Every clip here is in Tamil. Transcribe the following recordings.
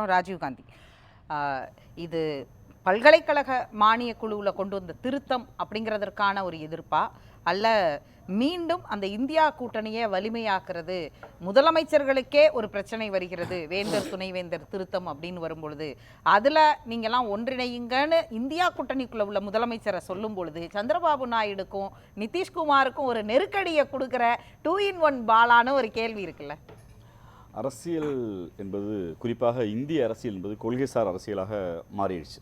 அப்புறம் ராஜீவ்காந்தி இது பல்கலைக்கழக மானிய குழுவில் கொண்டு வந்த திருத்தம் அப்படிங்கிறதற்கான ஒரு எதிர்ப்பா? அல்ல மீண்டும் அந்த இந்தியா கூட்டணியை வலிமையாக்குறது முதலமைச்சர்களுக்கே ஒரு பிரச்சனை வருகிறது வேந்தர் துணைவேந்தர் திருத்தம் அப்படின்னு வரும்பொழுது. அதில் நீங்கள்லாம் ஒன்றிணையுங்கன்னு இந்தியா கூட்டணிக்குள்ளே உள்ள முதலமைச்சரை சொல்லும் பொழுது சந்திரபாபு நாயுடுக்கும் நிதிஷ்குமாருக்கும் ஒரு நெருக்கடியை கொடுக்குற டூ இன் ஒன் பாலான ஒரு கேள்வி இருக்குல்ல? அரசியல் என்பது குறிப்பாக இந்திய அரசியல் என்பது கொள்கைசார் அரசியலாக மாறிடுச்சு.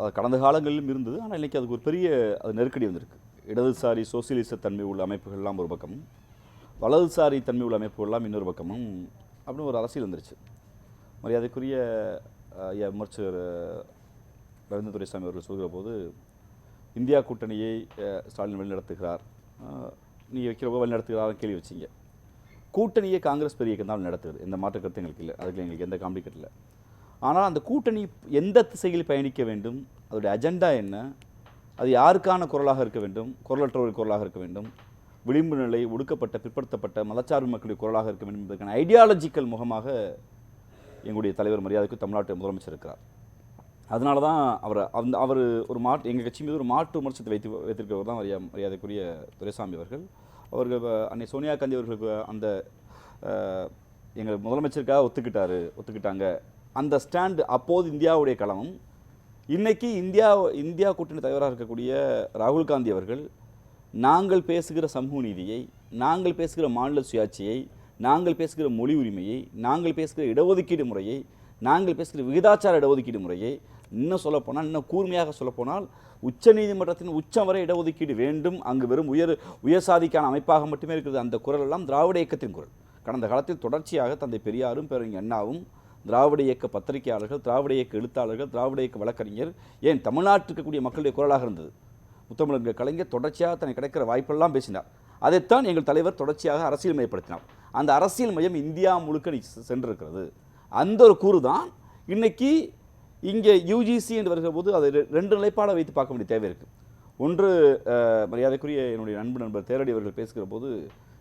அது கடந்த காலங்களிலும் இருந்தது ஆனால் இன்றைக்கி அதுக்கு ஒரு பெரிய அது நெருக்கடி வந்திருக்கு. இடதுசாரி சோசியலிச தன்மை உள்ள அமைப்புகள்லாம் ஒரு பக்கமும் வலதுசாரி தன்மை உள்ள அமைப்புகள்லாம் இன்னொரு பக்கமும் அப்படின்னு ஒரு அரசியல் வந்துருச்சு. மரியாதைக்குரிய ஐயா விமர்சகர் ரவீந்திர துரைசாமி அவர்கள் சொல்கிற போது இந்தியா கூட்டணியை ஸ்டாலின் வழிநடத்துகிறார். நீ வைக்கிறவங்க வழிநடத்துகிறார் கேள்வி வச்சீங்க. கூட்டணியை காங்கிரஸ் பெரிய இயக்கம் நடத்துகிறது. நடத்துது எந்த மாற்று கருத்து எங்களுக்கு இல்லை. அதுக்கு எங்களுக்கு எந்த காம்ப்ளிகேட் இல்லை. ஆனால் அந்த கூட்டணி எந்த திசையில் பயணிக்க வேண்டும்? அதோடைய அஜெண்டா என்ன? அது யாருக்கான குரலாக இருக்க வேண்டும்? குரலற்றவர்கள் குரலாக இருக்க வேண்டும்? விளிம்பு நிலை ஒடுக்கப்பட்ட பிற்படுத்தப்பட்ட மதச்சார்பு மக்களுடைய குரலாக இருக்க வேண்டும் என்பதற்கான ஐடியாலஜிக்கல் முகமாக எங்களுடைய தலைவர் மரியாதைக்கு தமிழ்நாட்டு முதலமைச்சர் இருக்கிறார். அதனால தான் அவர் அந்த அவர் ஒரு மாட்டு எங்கள் கட்சி மீது ஒரு மாட்டு விமர்சனத்தை வைத்து வைத்திருக்கிறவர் தான் மரியா மரியாதைக்குரிய துரைசாமி அவர்கள். அவர்கள் அன்னை சோனியா காந்தி அவர்களுக்கு அந்த எங்கள் முதலமைச்சருக்காக ஒத்துக்கிட்டார் ஒத்துக்கிட்டாங்க. அந்த ஸ்டாண்டு அப்போது இந்தியாவுடைய களமும் இன்றைக்கி இந்தியா இந்தியா கூட்டணி தலைவராக இருக்கக்கூடிய ராகுல் காந்தி அவர்கள் நாங்கள் பேசுகிற சமூக நீதியை நாங்கள் பேசுகிற மாநில சுயாட்சியை நாங்கள் பேசுகிற மொழி உரிமையை நாங்கள் பேசுகிற இடஒதுக்கீடு முறையை நாங்கள் பேசுகிற விகிதாச்சார இடஒதுக்கீடு முறையை இன்னும் சொல்லப்போனால் இன்னும் கூர்மையாக சொல்லப்போனால் உச்சநீதிமன்றத்தின் உச்சம் வரை இடஒதுக்கீடு வேண்டும். அங்கு வெறும் உயர் உயர் சாதிக்கான அமைப்பாக மட்டுமே இருக்கிறது. அந்த குரல் எல்லாம் திராவிட இயக்கத்தின் குரல். கடந்த காலத்தில் தொடர்ச்சியாக தந்தை பெரியாரும் பேரறிஞர் அண்ணாவும் திராவிட இயக்க பத்திரிகையாளர்கள் திராவிட இயக்க எழுத்தாளர்கள் திராவிட இயக்க வழக்கறிஞர் ஏன் தமிழ்நாட்டில் இருக்கக்கூடிய மக்களுடைய குரலாக இருந்தது. முத்தமிழர்கள் கலைஞர் தொடர்ச்சியாக தனக்கு கிடைக்கிற வாய்ப்பெல்லாம் பேசினார். அதைத்தான் எங்கள் தலைவர் தொடர்ச்சியாக அரசியல் மையப்படுத்தினார். அந்த அரசியல் மையம் இந்தியா முழுக்க செ- சென்றிருக்கிறது. அந்த ஒரு கூறு தான் இன்றைக்கி இங்கே யூஜிசி என்று வருகிற போது அதை ரெண்டு நிலைப்பாடை வைத்து பார்க்க வேண்டிய தேவை இருக்குது ஒன்று மரியாதைக்குரிய என்னுடைய நண்பு நண்பர் தேரடி அவர்கள் பேசுகிற போது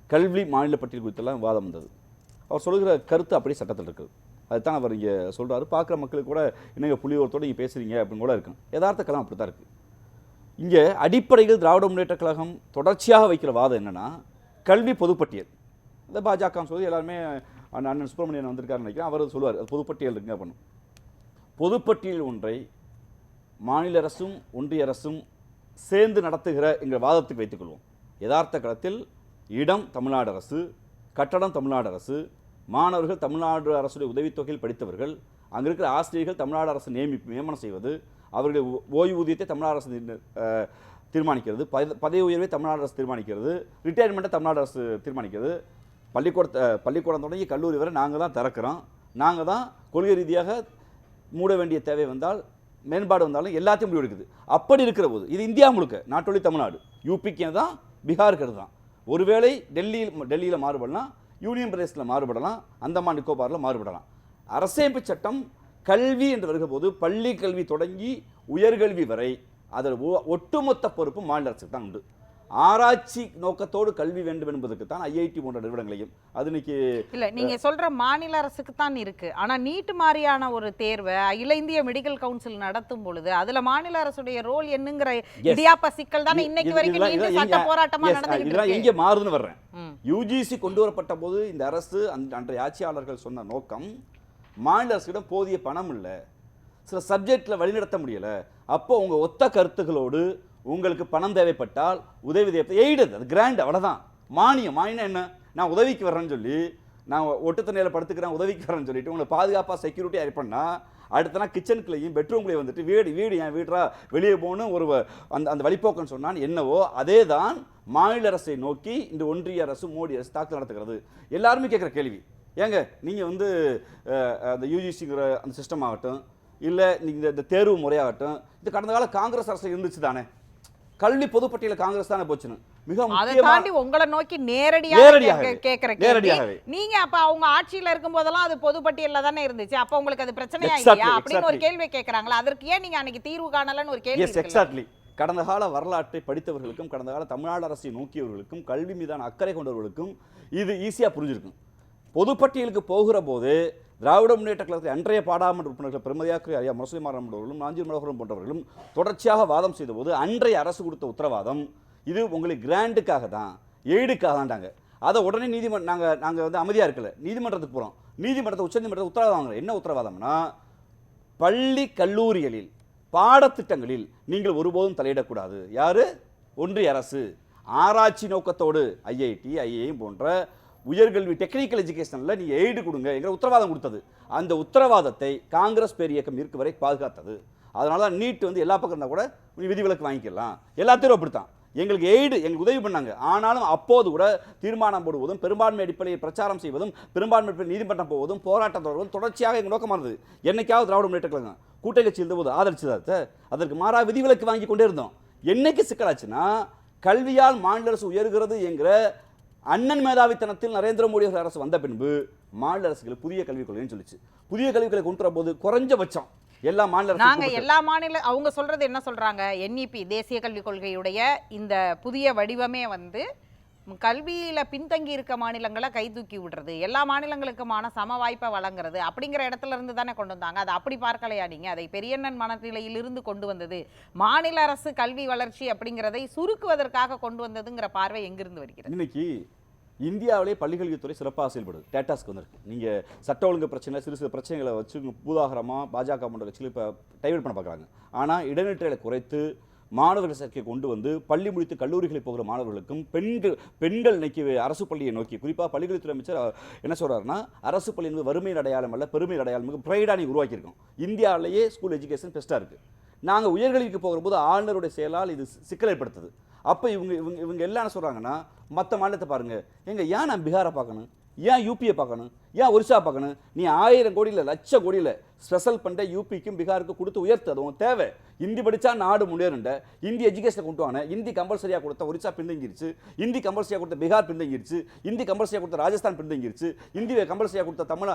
கல்வி மாநில பட்டியல் குறித்தெல்லாம் விவாதம் வந்தது. அவர் சொல்லுகிற கருத்து அப்படியே சட்டத்தில் இருக்குது அதுதான் அவர் இங்கே சொல்கிறாரு பார்க்குற மக்களுக்கு கூட என்னங்க புலியோரத்தோடு நீங்கள் பேசுகிறீங்க அப்படின்னு கூட இருக்கும். யதார்த்த கலாம் அப்படி தான் இருக்குது இங்கே அடிப்படையில் திராவிட முன்னேற்றக் கழகம் தொடர்ச்சியாக வைக்கிற வாதம் என்னென்னா கல்வி பொதுப்பட்டியல். இந்த பாஜக சொல்லி எல்லாருமே அண்ணன் அண்ணன் சுப்பிரமணியன் வந்திருக்காருன்னு நினைக்கிறேன். அவர் சொல்லுவார் அது பொதுப்பட்டியல் இருக்குங்க பண்ணும் பொதுப்பட்டியல் ஒன்றை மாநில அரசும் ஒன்றிய அரசும் சேர்ந்து நடத்துகிற எங்கள் வாதத்துக்கு வைத்துக்கொள்வோம் யதார்த்த களத்தில் இடம் தமிழ்நாடு அரசு கட்டடம் தமிழ்நாடு அரசு மாணவர்கள் தமிழ்நாடு அரசுடைய உதவித்தொகையில் படித்தவர்கள் அங்கே இருக்கிற ஆசிரியர்கள் தமிழ்நாடு அரசு நியமி நியமனம் செய்வது அவர்களுடைய ஓ- ஓய்வூதியத்தை தமிழ்நாடு அரசு தீர்மானிக்கிறது பத- பதவி உயர்வை தமிழ்நாடு அரசு தீர்மானிக்கிறது ரிட்டையர்மெண்ட்டை தமிழ்நாடு அரசு தீர்மானிக்கிறது. பள்ளிக்கூடத்தை பள்ளிக்கூடம் தொடங்கி கல்லூரி வரை நாங்கள் தான் திறக்கிறோம். நாங்கள் தான் கொள்கை ரீதியாக மூட வேண்டிய தேவை வந்தால் மேம்பாடு வந்தாலும் எல்லாத்தையும் முடிவெடுக்குது. அப்படி இருக்கிற போது இது இந்தியா முழுக்க நாட்டொழி தமிழ்நாடு யூபிக்கு தான் பீகாருக்கு தான். ஒருவேளை டெல்லியில் டெல்லியில் மாறுபடலாம் யூனியன் பிரதேசத்தில் மாறுபடலாம் அந்தமான் நிக்கோபாரில் மாறுபடலாம். அரசமைப்பு சட்டம் கல்வி என்று வருகிற போது பள்ளி கல்வி தொடங்கி உயர்கல்வி வரை அதில் ஒட்டுமொத்த பொறுப்பு மாநில அரசுக்கு தான் உண்டு. ஆராய்ச்சி நோக்கத்தோடு கல்வி வேண்டும் என்பதற்கு தான் ஐஐடி போன்ற நிறுவனங்களையும் அது இன்னைக்கு இல்ல நீங்க சொல்ற மாநில அரசுக்கு தான் இருக்கு. ஆனா நீட் மாதிரியான ஒரு தேர்வை அகில இந்திய மெடிக்கல் கவுன்சில் நடத்தும் பொழுது அதுல மாநில அரசுடைய ரோல் என்னங்கிற இடியாப்ப சிக்கல் தானே இன்னைக்கு வரைக்கும் நீண்ட சட்ட எங்க- போராட்டமா yes, நடந்துகிட்டு இதெல்லாம் எங்கே மாறுதுன்னு வர்றேன். யூஜிசி கொண்டு வரப்பட்ட போது இந்த அரசு அந்த அன்றைய ஆட்சியாளர்கள் சொன்ன நோக்கம் மாநில அரசிடம் போதிய பணம் இல்லை சில சப்ஜெக்டில் வழிநடத்த முடியல. அப்போ உங்க ஒத்த கருத்துகளோடு உங்களுக்கு பணம் தேவைப்பட்டால் உதவி தேவை எய்டு அது கிராண்ட் அவ்வளோதான் மானியம் மானியம் என்ன? நான் உதவிக்கு வர்றேன்னு சொல்லி நான் ஒட்டுத்தண்ணியில் படுத்துக்கிறேன் உதவிக்கு வரேன்னு சொல்லிட்டு உங்களை பாதுகாப்பாக செக்யூரிட்டி பண்ணா அடுத்த நாள் கிச்சனுக்குள்ளேயும் பெட்ரூம்லேயும் வந்துட்டு வீடு வீடு என் வீடுறா வெளியே போகணும் ஒரு வ- அந்த அந்த வழிப்போக்குன்னு சொன்னான் என்னவோ அதே தான் மாநில அரசை நோக்கி இந்த ஒன்றிய அரசு மோடி அரசு தாக்கல் நடத்துகிறது. எல்லாருமே கேட்குற கேள்வி. ஏங்க நீங்கள் வந்து அந்த யூஜிசிங்கிற அந்த சிஸ்டம் ஆகட்டும் இல்லை நீங்கள் இந்த தேர்வு முறையாகட்டும் இது கடந்த கால காங்கிரஸ் அரசு இருந்துச்சு தானே கல்வி பொதுப்பட்டியல காங்கிரஸ் தானே போச்சுன்னு மிக அதை தாண்டி உங்களை நோக்கி நேரடியாக கேட்கிற நேரடியாகவே. நீங்க அப்ப அவங்க ஆட்சியில இருக்கும் போதெல்லாம் அது பொதுப்பட்டியல்ல தானே இருந்துச்சு அப்ப உங்களுக்கு அது பிரச்சனையா இல்லையா அப்படின்னு ஒரு. கேள்வி கேட்கறாங்களா அதற்கு ஏன் நீங்க அன்னைக்கு தீர்வு காணலன்னு ஒரு கேள்வி? எக்ஸாக்ட்லி கடந்த கால வரலாற்றை படித்தவர்களுக்கும் கடந்த கால தமிழ்நாடு அரசை நோக்கியவர்களுக்கும் கல்வி மீதான அக்கறை கொண்டவர்களுக்கும் இது ஈஸியாக புரிஞ்சிருக்கும் பொதுப்பட்டியலுக்கு போகிற போது திராவிட முன்னேற்ற கழகத்தில் அன்றைய பாடாமல் உறுப்பினர்கள் பெருமதியாக்கு ஐயா முரசொலி மாறாமன் அவர்களும் நாஞ்சில் மனோகரம் போன்றவர்களும் தொடர்ச்சியாக வாதம் செய்தபோது அன்றைய அரசு கொடுத்த உத்தரவாதம் இது உங்களுக்கு கிராண்டுக்காக தான் எய்டுக்காக தான்டாங்க. அதை உடனே நீதிமன்றம் நாங்கள் நாங்கள் வந்து அமைதியாக இருக்கல. நீதிமன்றத்துக்கு போகிறோம் நீதிமன்றத்தை உச்சநீதிமன்றத்தை உத்தரவாதம் வாங்குறோம் என்ன உத்தரவாதம்னா பள்ளி கல்லூரிகளில் பாடத்திட்டங்களில் நீங்கள் ஒருபோதும் தலையிடக்கூடாது. யார்? ஒன்றிய அரசு. ஆராய்ச்சி நோக்கத்தோடு ஐஐடி ஐஏஎம் போன்ற உயர்கல்வி டெக்னிக்கல் எஜுகேஷனில் நீங்கள் எய்டு கொடுங்க என்கிற உத்தரவாதம் கொடுத்தது. அந்த உத்தரவாதத்தை காங்கிரஸ் பேரியக்கம் இருக்கு வரை பாதுகாத்தது. அதனால தான் நீட் வந்து எல்லா பக்கம் இருந்தால் கூட நீ விதிவிலக்கு வாங்கிக்கலாம். எல்லாத்தையும் அப்படித்தான். எங்களுக்கு எய்டு எங்களுக்கு உதவி பண்ணாங்க. ஆனாலும் அப்போது கூட தீர்மானம் போடுவதும் பெரும்பான்மை அடிப்படையில் பிரச்சாரம் செய்வதும் பெரும்பான்மை அடிப்படையில் நீதிமன்றம் போவதும் போராட்டம் தொடர்வதும் தொடர்ச்சியாக எங்கள் நோக்கமாக இருந்தது என்னைக்காவது திராவிட முன்னேற்ற கழகம் கூட்டணி கட்சி இருந்தபோது ஆதரிச்சதை அதற்கு மாறாக விதிவிலக்கு வாங்கி கொண்டே இருந்தோம். என்னைக்கு சிக்கலாச்சுன்னா கல்வியால் மாநில அரசு உயர்கிறது என்கிற அண்ணன் மேதாவித்தனத்தில் நரேந்திர மோடி அவர்கள் அரசு வந்த பின்பு மாநில அரசுகள் புதிய கல்விக் கொள்கைன்னு சொல்லிச்சு. புதிய கல்விக் கொள்கை கொண்டு வரும்போது குறைஞ்சபட்சம் எல்லா மாநில நாங்க எல்லா மாநில அவங்க சொல்றது என்ன சொல்றாங்க? என்இபி தேசிய கல்விக் கொள்கையுடைய இந்த புதிய வடிவமே வந்து கல்வியில பின்தங்கி இருக்க மாநிலங்களை கை தூக்கி விடுறது எல்லா மாநிலங்களுக்குமான சம வாய்ப்பை வழங்குறது அப்படிங்கிற இடத்துல இருந்து தானே கொண்டு வந்தாங்க. அதை அப்படி பார்க்கலையா நீங்க? அதை பெரியண்ணன் மனநிலையிலிருந்து கொண்டு வந்தது மாநில அரசு கல்வி வளர்ச்சி அப்படிங்கிறதை சுருக்குவதற்காக கொண்டு வந்ததுங்கிற பார்வை எங்கிருந்து வருகிறது? இன்னைக்கு இந்தியாவிலே பள்ளிக்கல்வித்துறை சிறப்பாக செயல்படுது. டேட்டாஸ்க்கு வந்திருக்கு. நீங்கள் சட்ட ஒழுங்கு பிரச்சனை சிறு சிறு பிரச்சனைகளை வச்சு பூதாகரமாக பாஜக போன்ற கட்சியில் இப்போ டைவெட் பண்ண பார்க்குறாங்க ஆனால் இடைநிற்றலை குறைத்து மாணவர்கள் சேர்க்கை கொண்டு வந்து பள்ளி முடித்து கல்லூரிகளில் போகிற மாணவர்களுக்கும் பெண்கள் பெண்கள் இன்னைக்கு அரசு பள்ளியை நோக்கி குறிப்பாக பள்ளிக்கல்வித்துறை அமைச்சர் என்ன சொல்கிறாருன்னா அரசு பள்ளி என்பது வறுமையின் அடையாளம் அல்ல பெருமையின் அடையாளம் மிக ப்ரைடாக உருவாக்கியிருக்கோம். இந்தியாவிலேயே ஸ்கூல் எஜுகேஷன் பெஸ்ட்டாக இருக்குது நாங்கள் உயர்கல்விக்கு போகிறபோது ஆளுநருடைய செயலால் இது சிக்கல் ஏற்படுத்துது அப்போ இவங்க இவங்க இவங்க எல்லாம் என்ன சொல்கிறாங்கன்னா மற்ற மாநிலத்தை பாருங்கள் எங்கள் ஏன் நான் பீகாரை பார்க்கணும்? ஏன் யூபியை பார்க்கணும்? ஏன் ஒரிசா பார்க்கணும்? நீ ஆயிரம் கோடியில் லட்ச கோடியில் ஸ்பெஷல் பண்ண யூபிக்கும் பீகாருக்கும் கொடுத்து உயர்த்து அதுவும் தேவை. இந்தி படித்தா நாடு முன்னேறுண்ட இந்தி எஜுகேஷனை கொண்டு வாங்க. ஹிந்தி கம்பல்சரியாக கொடுத்த ஒரிசா பின்தங்கிருச்சு. இந்தி கம்பல்சரியாக கொடுத்த பீகார் பின்தங்கிருச்சு. இந்தி கம்பல்சரியாக கொடுத்த ராஜஸ்தான் பின்தங்கிருச்சு. இந்தி கம்பல்சரியாக கொடுத்த தமிழ்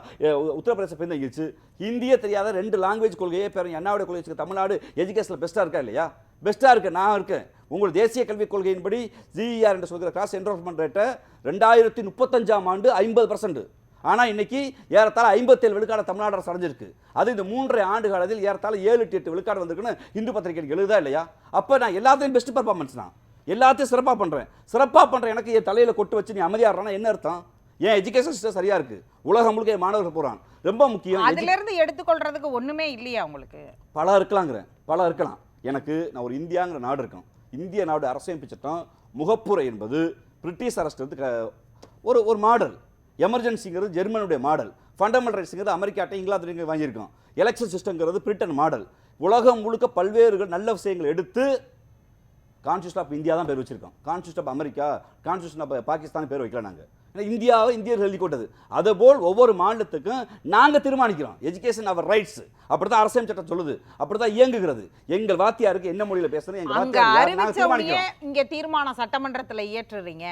உத்தரப்பிரதேச பின்தங்கிருச்சு. இந்தியே தெரியாத ரெண்டு லாங்குவேஜ் கொள்கையே பேரும். அண்ணாவுடைய கொள்கைக்கு தமிழ்நாடு எஜுகேஷனில் பெஸ்ட்டாக இருக்கா இல்லையா? பெஸ்ட்டாக இருக்கு. நான் இருக்கேன். உங்கள் தேசிய கல்விக் கொள்கையின்படி ஜிஇஆர் என்று சொல்கிற கிளாஸ் என்ரோல்மெண்ட் ரேட்டை ரெண்டாயிரத்தி முப்பத்தஞ்சாம் ஆண்டு ஐம்பது பர்சன்ட் ஆனால் இன்னைக்கு ஏறத்தாழ ஐம்பத்தேழு விழுக்காடு தமிழ்நாடு அரசு அடைஞ்சிருக்கு. அது இந்த மூன்றரை ஆண்டு காலத்தில் ஏறத்தாழ ஏழு டு எட்டு விழுக்காடு வந்திருக்குன்னு இந்து பத்திரிகைக்கு எழுதா இல்லையா? அப்போ நான் எல்லாத்தையும் பெஸ்ட் பர்ஃபார்மன்ஸ் தான் எல்லாத்தையும் சிறப்பாக பண்ணுறேன் சிறப்பாக பண்ணுறேன் எனக்கு என் தலையில் கொட்டு வச்சு நீ அமைதியாடுறானா என்ன அர்த்தம்? ஏன் எஜுகேஷன் சிஸ்டம் சரியா இருக்கு. உலகம் முழுக்க மாணவர்கள் போகிறான் ரொம்ப முக்கியம். அதுல இருந்து எடுத்துக்கொள்றதுக்கு ஒண்ணுமே இல்லையா உங்களுக்கு? பல இருக்கலாங்கிறேன். பல இருக்கலாம். எனக்கு நான் ஒரு இந்தியாங்கிற நாடு இருக்கணும். இந்திய நாடு அரசியமைப்பு சட்டம் முகப்புரை என்பது பிரிட்டிஷ் அரசு ஒரு ஒரு மாடல். எமர்ஜென்சிங்கிறது ஜெர்மனுடைய மாடல். ஃபண்டமெண்டல் ரைட்ஸுங்கிறது அமெரிக்காட்ட இங்கிலாந்து வாங்கியிருக்கோம். எலெக்ஷன் சிஸ்டம்ங்கிறது பிரிட்டன் மாடல். உலகம் முழுக்க பல்வேறு நல்ல விஷயங்களை எடுத்து கான்ஸ்டியூஷன் ஆஃப் இந்தியா தான் பேர் வச்சிருக்கோம். Constitution of America constitution of Pakistan பேர் வைக்கல நாங்கள் ஏன்னா இந்தியாவை இந்தியர்கள் எழுதி கொண்டது. அதுபோல் ஒவ்வொரு மாநிலத்துக்கும் நாங்கள் தீர்மானிக்கிறோம். எஜுகேஷன் அவர் ரைட்ஸ் அப்படி தான் அரசியல் சட்டம் சொல்லுது. அப்படி தான் இயங்குகிறது. எங்கள் வாத்தியாருக்கு என்ன மொழியில் பேசணும்? எங்கள் வாத்தியார் இங்க தீர்மானம் சட்டமன்றத்துல இயற்றுறீங்க.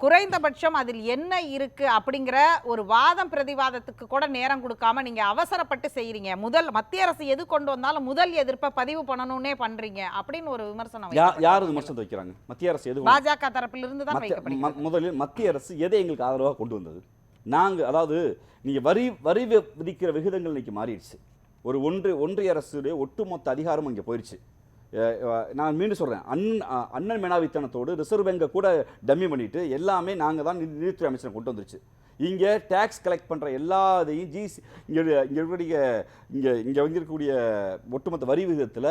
குறைந்தபட்சம் அதில் என்ன இருக்கு அப்படிங்கிற ஒரு வாதம் பிரதிவாதத்துக்கு கூட நேரம் கொடுக்காம நீங்க அவசரப்பட்டு செய்றீங்க. முதல் மத்திய அரசு எது கொண்டு வந்தாலும் முதல் எதிர்ப்பை பதிவு பண்ணணும்னே பண்றீங்க அப்படின்னு ஒரு விமர்சனம் யார். விமர்சனத்தை வைக்கிறாங்க? மத்திய அரசு எது பாஜக தரப்பிலிருந்து தான் வைக்கப்படுகிறது முதலில் மத்திய அரசு எதை எங்களுக்கு ஆதரவாக கொண்டு வந்தது? நாங்கள் அதாவது நீங்க வரி வரி விதிக்கிற விகிதங்கள் இன்னைக்கு மாறிடுச்சு. ஒரு ஒன்று ஒன்றிய அரசுடைய ஒட்டுமொத்த அதிகாரமும் இங்கே போயிடுச்சு. நான் மீண்டும் சொல்கிறேன் அண்ணன் அண்ணன் மேனாவித்தனத்தோடு ரிசர்வ் பேங்கை கூட டம்மி பண்ணிட்டு எல்லாமே நாங்கள் தான் நிதித்துறை அமைச்சர் கொண்டு வந்துருச்சு. இங்கே டேக்ஸ் கலெக்ட் பண்ணுற எல்லாத்தையும் ஜிசி இங்கே இங்கே இருக்கக்கூடிய இங்கே இங்கே வந்திருக்கக்கூடிய ஒட்டுமொத்த வரி விகிதத்தில்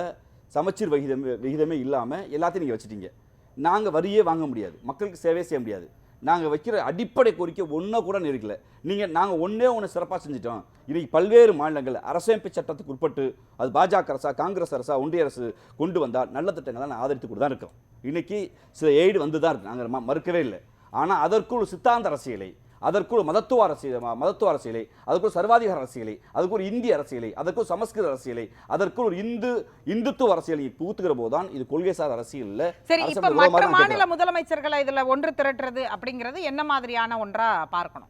சமச்சீர் விகிதம் விகிதமே இல்லாமல் எல்லாத்தையும் நீங்கள் வச்சுட்டீங்க. நாங்கள் வரியே வாங்க முடியாது. மக்களுக்கு சேவை செய்ய முடியாது. நாங்கள் வைக்கிற அடிப்படை கோரிக்கை ஒன்றை கூட நெருக்கல நீங்கள் நாங்கள் ஒன்றே ஒன்று சிறப்பாக செஞ்சிட்டோம். இன்றைக்கி பல்வேறு மாநிலங்கள் அரசமைப்பு சட்டத்துக்கு உட்பட்டு அது பாஜக அரசா காங்கிரஸ் அரசா ஒன்றிய அரசு கொண்டு வந்தால் நல்ல திட்டங்களை நான் ஆதரித்து கூட தான் இருக்கோம். இன்றைக்கி சில எய்டு வந்து தான் இருக்கு நாங்கள் மறுக்கவே இல்லை. ஆனால் அதற்குள் சித்தாந்த அரசியலை அதற்குள் மதத்துவ அரசியல் மதத்துவ அரசியலை அதற்குள் சர்வாதிகார அரசியலை அதற்கு ஒரு இந்திய அரசியலை அதற்குள் சமஸ்கிருத அரசியலை அதற்குள் ஒரு இந்து இந்துத்துவ அரசியலை புகுத்துகிற போதுதான் இது கொள்கைசார் அரசியல் இல்ல சரி இப்ப மற்ற மாநில. முதலமைச்சர்களை இதுல ஒன்று திரட்டுறது அப்படிங்கிறது என்ன மாதிரியான ஒன்றா பார்க்கணும்?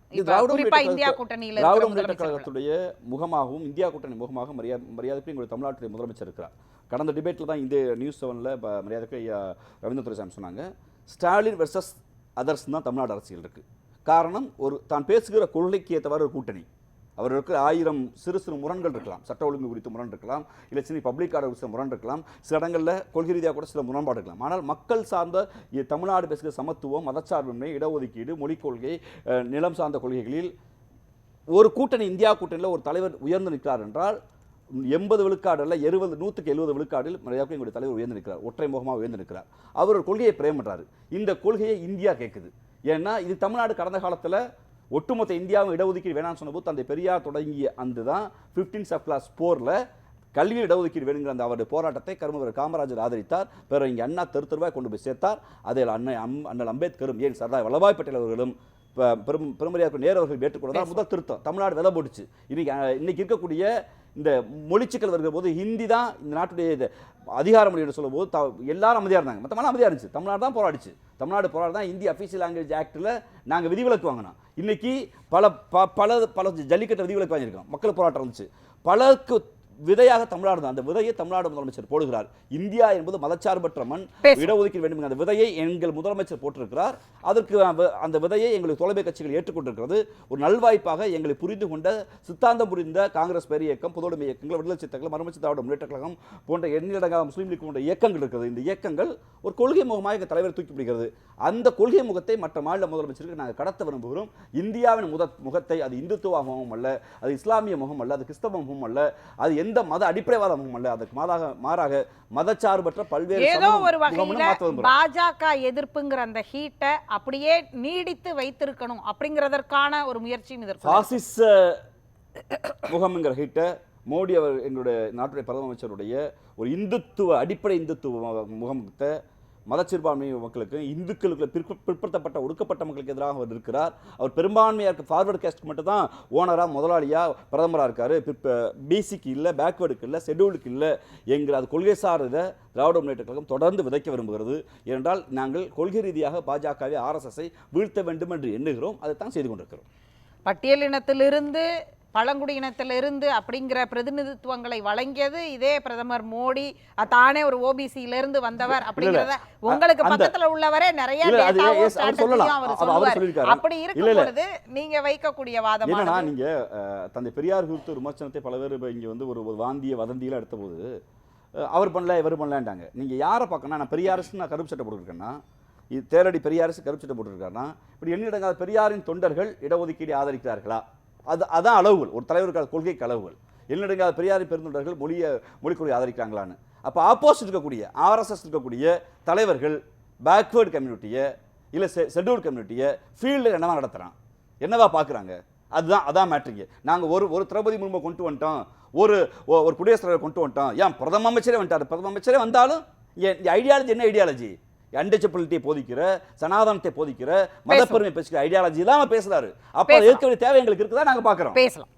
குறிப்பா இந்தியா கூட்டணியில திராவிட முன்னேற்ற கழகத்துடைய முகமாகவும் இந்தியா கூட்டணி முகமாக மரியாதை மரியாதைக்கு எங்களுடைய தமிழ்நாட்டுடைய முதலமைச்சர் இருக்கிறார். கடந்த டிபேட்டில் தான் இந்த நியூஸ் செவனில் மரியாதைக்கு ரவீந்திர துரைசாமி சொன்னாங்க ஸ்டாலின் வெர்சஸ் அதர்ஸ் தான் தமிழ்நாடு அரசியல் இருக்குது காரணம் ஒரு தான் பேசுகிற கொள்கைக்கு ஏற்றவாறு ஒரு கூட்டணி. அவர்களுக்கு ஆயிரம் சிறு சிறு முரண்கள் இருக்கலாம். சட்ட ஒழுங்கு குறித்து முரண் இருக்கலாம். இல்லை சின்ன பப்ளிக் ஆர்டர் குறித்த முரண் இருக்கலாம். சில இடங்களில் கொள்கை ரீதியாக கூட சில முரண்பாடு இருக்கலாம். ஆனால் மக்கள் சார்ந்த தமிழ்நாடு பேசுகிற சமத்துவம் மதச்சார்பின்மை இடஒதுக்கீடு மொழிக் கொள்கை நிலம் சார்ந்த கொள்கைகளில் ஒரு கூட்டணி இந்தியா கூட்டணியில் ஒரு தலைவர் உயர்ந்து நிற்கிறார் என்றால் எண்பது விழுக்காடு அல்ல எழுபது நூற்றுக்கு எழுபது விழுக்காடில் மரியாதை எங்களுடைய தலைவர் உயர்ந்து நிற்கிறார். ஒற்றை முகமாக உயர்ந்து நிற்கிறார். அவர் ஒரு கொள்கையை பிரேம் இந்த கொள்கையை இந்தியா கேட்குது ஏன்னா இது தமிழ்நாடு கடந்த காலத்தில் ஒட்டுமொத்த இந்தியாவும் இடஒதுக்கீடு வேணாம்னு சொன்னபோது தந்தை பெரியார் தொடங்கிய அந்த தான் ஃபிஃப்டீன் சப் கிளாஸ் போரில் கல்வி இடஒதுக்கீடு வேணுங்கிற அந்த அவருடைய போராட்டத்தை கருமவர் காமராஜர் ஆதரித்தார். பிறகு இங்கே அண்ணா தெரு தெருவாய் கொண்டு போய் சேர்த்தார். அதில் அண்ணன் அம் அண்ணல் அம்பேத்கரும் ஏன் சர்தார் வல்லபாய் பட்டேல் அவர்களும் பெரும் பெருமரியாதை நேரு அவர்கள் ஏற்றுக்கொண்டதால் முதல் திருத்தம். தமிழ்நாடு விதை போட்டுச்சு. இன்னைக்கு அஹ், இன்னைக்கு இருக்கக்கூடிய இந்த மொழிச்சிக்கல் வருகிற போது ஹிந்தி தான் இந்த நாட்டுடைய அதிகார மொழியோட சொல்லும் சொல்லும்போது த எல்லாரும் அமைதியாக இருந்தாங்க. மற்றமெல்லாம் அமைதியாக இருந்துச்சு. தமிழ்நாடு தான் போராடிச்சு. தமிழ்நாடு போராடி தான் இந்திய அஃபீஷியல் லாங்குவேஜ் ஆக்டில் நாங்கள் விதிவிலக்கு வாங்கினோம். இன்றைக்கி பல ப பல பல ஜல்லிக்கட்டை விதிவிலக்கு வாங்கியிருக்கோம். மக்கள் போராட்டம் இருந்துச்சு. பலருக்கு விதையாக தமிழ்நாடு தான் அந்த விதையை தமிழ்நாடு முதலமைச்சர் போடுகிறார். இந்தியா என்பது மதச்சார்பற்ற மண் பேசு. இடஒதுக்கீடு வேண்டும் அந்த விதையை எங்கள் முதலமைச்சர் போட்டிருக்கிறார். அதற்கு அந்த விதையை எங்களுக்கு தொலைபேசி கட்சிகள் ஏற்றுக்கொண்டிருக்கிறது. ஒரு நல்வாய்ப்பாக எங்களை புரிந்து கொண்ட சித்தாந்தம் புரிந்த காங்கிரஸ் பேர் இயக்கம் பொதுவுடைமை இயக்கங்கள் விடுதலை சித்தங்கள் மறுமலர்ச்சி திராவிட முன்னேற்ற கழகம் போன்ற எண்ணிலடங்காத முஸ்லீம் லீக் போன்ற இயக்கங்கள் இருக்கிறது இந்த இயக்கங்கள் ஒரு கொள்கை முகமாக எங்கள் தலைவர் தூக்கி பிடிக்கிறது. அந்த கொள்கை முகத்தை மற்ற மாநில முதலமைச்சருக்கு நாங்கள் கடத்த விரும்புகிறோம். இந்தியாவின் முத முகத்தை அது இந்துத்துவ முகம் அல்ல அது இஸ்லாமிய முகம் அல்ல அது கிறிஸ்தவ முகம் அல்ல அது எந்த மத அடிப்படைவாத முகம் அல்ல அதுக்கு மாறாக மாறாக மதச்சார்பற்ற பல்வேறு ஏதோ ஒரு வகையில. பாஜக எதிர்ப்புங்கிற அந்த ஹீட்டை அப்படியே நீடித்து வைத்திருக்கணும் அப்படிங்கறதற்கான ஒரு முயற்சியும் இதற்கு பாசிச முகம்ங்கிற ஹிட்டை மோடி அவர் எங்களுடைய நாட்டுடைய பிரதம அமைச்சருடைய ஒரு இந்துத்துவ அடிப்படை இந்துத்துவ முகத்தை மதச்சிறுபான்மை மக்களுக்கு இந்துக்களுக்கு பிற்படுத்தப்பட்ட ஒடுக்கப்பட்ட மக்களுக்கு எதிராக அவர் இருக்கிறார். அவர் பெரும்பான்மையாக இருக்க ஃபார்வர்டு கேஸ்ட் மட்டும் தான் ஓனராக முதலாளியாக பிரதமராக இருக்கார் பிற்ப பிசிக்கு இல்லை பேக்வேர்டுக்கு இல்லை ஷெட்யூலுக்கு இல்லை என்கிற அது கொள்கை சார்ந்த திராவிட முன்னேற்ற கழகம் தொடர்ந்து விதைக்க விரும்புகிறது. ஏனென்றால் நாங்கள் கொள்கை ரீதியாக பாஜகவை ஆர்எஸ்எஸ்ஐ வீழ்த்த வேண்டும் என்று எண்ணுகிறோம். அதைத்தான் செய்து கொண்டிருக்கிறோம். பட்டியலினத்திலிருந்து பழங்குடியினத்திலிருந்து அப்படிங்கிற பிரதிநிதித்துவங்களை வழங்கியது இதே பிரதமர் மோடி. தானே ஒரு ஓபிசியில இருந்து வந்தவர் அப்படிங்கறத உங்களுக்கு பக்கத்துல உள்ளவரே நிறைய. அப்படி இருக்கும். பொழுது நீங்க வைக்கக்கூடிய என்னன்னா வாதமானது நீங்க தந்தை பெரியார் குறித்து விமர்சனத்தை பல பேர் இங்க வந்து ஒரு வாந்திய வதந்தியெல்லாம் எடுத்தபோது அஹ், அவர் பண்ணல இவர் பண்ணலன்ட்டாங்க. நீங்க யாரை பார்க்கணும் நான் பெரியாரசு நான் கருப்பு சட்டை போட்டிருக்கேன்னா இது தேரடி பெரியாரசு கருப்பு சட்டை போட்டிருக்காருன்னா இப்படி எண்ணிடங்காத பெரியாரின் தொண்டர்கள் இடஒதுக்கீடு ஆதரிக்கிறார்களா? அது அதான் அளவுகள். ஒரு தலைவருக்கான கொள்கைக்கு அளவுகள். எண்ணிடங்காத பெரியாரி பெருந்தொண்டர்கள் மொழியை மொழிக்குறையை ஆதரிக்கிறாங்களான்னு. அப்போ ஆப்போசிட் இருக்கக்கூடிய ஆர்எஸ்எஸ் இருக்கக்கூடிய தலைவர்கள் பேக்வேர்டு கம்யூனிட்டியை இல்லை ஷெட்யூல்டு கம்யூனிட்டியை ஃபீல்டில் என்னவா நடத்துகிறான் என்னவா பார்க்குறாங்க அதுதான் அதான் மேட்ரிங்க நாங்கள் ஒரு ஒரு திரௌபதி முர்மு கொண்டு வந்துட்டோம். ஒரு ஒரு குடியரசுத் தலைவர் கொண்டு வந்துட்டோம். ஏன் பிரதம அமைச்சரே வந்துட்டார்? பிரதம அமைச்சரே வந்தாலும் என் ஐடியாலஜி என்ன ஐடியாலஜி அன்டச்சபிலிட்டியை போதிக்கிற சனாதனத்தை போதிக்கிற மதப்பெருமை பேசுகிற ஐடியாலஜி இல்லாமல் பேசுறாரு. அப்போ வேண்டிய தேவை எங்களுக்கு இருக்குதா நாங்கள் பார்க்குறோம் பேசலாம்.